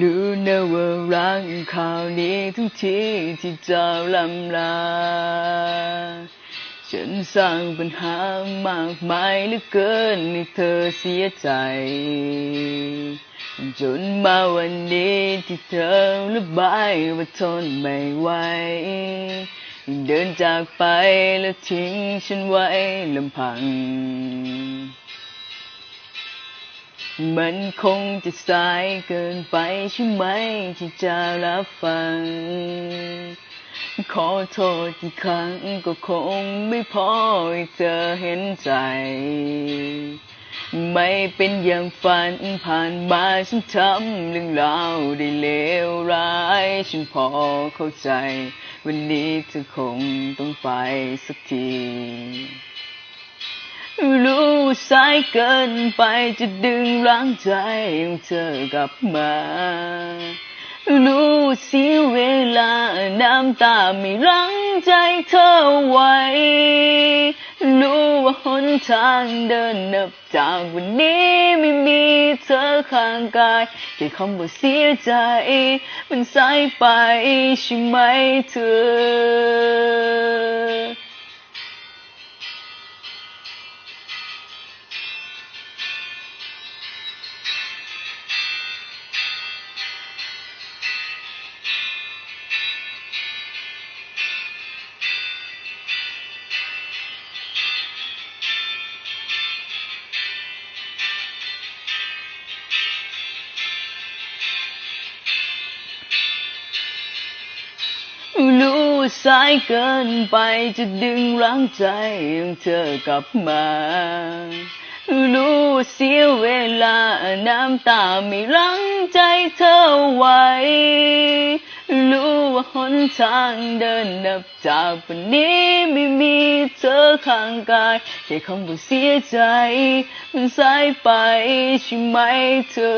รู้นะว่ารักข่าวนี้ทุกทีที่เจ้าลำลา ฉันสร้างปัญหามากมายเหลือเกินให้เธอเสียใจ จนมาวันนี้ที่เธอระบายว่าทนไม่ไหวเดินจากไปแล้วทิ้งฉันไว้ลำพัง มันคงจะสายเกินไปใช่ไหมที่จะรับฟัง ขอโทษกี่ครั้งก็คงไม่พอให้เธอเห็นใจ ไม่เป็นอย่างฝันผ่านมาฉันทำเรื่องราวได้เลวร้าย ฉันพอเข้าใจ วันนี้เธอคงต้องไปสักที รู้สายเกินไปจะดึงรั้งใจของเธอกลับมา รู้เสียเวลาน้ำตาไม่รั้งใจเธอไว้ รู้ว่าหนทางเดินนับจากวันนี้ไม่มีเธอข้างกายแค่คำว่าเสียใจ มันสายไปใช่ไหมเธอ รู้สายเกินไปจะดึงรั้งใจของเธอกลับมา รู้เสียเวลาน้ำตาไม่รั้งใจเธอไว้ รู้ว่าหนทางเดินนับจากวันนี้ไม่มีเธอข้างกายแค่คำว่าเสียใจ มันสายไปใช่ไหมเธอ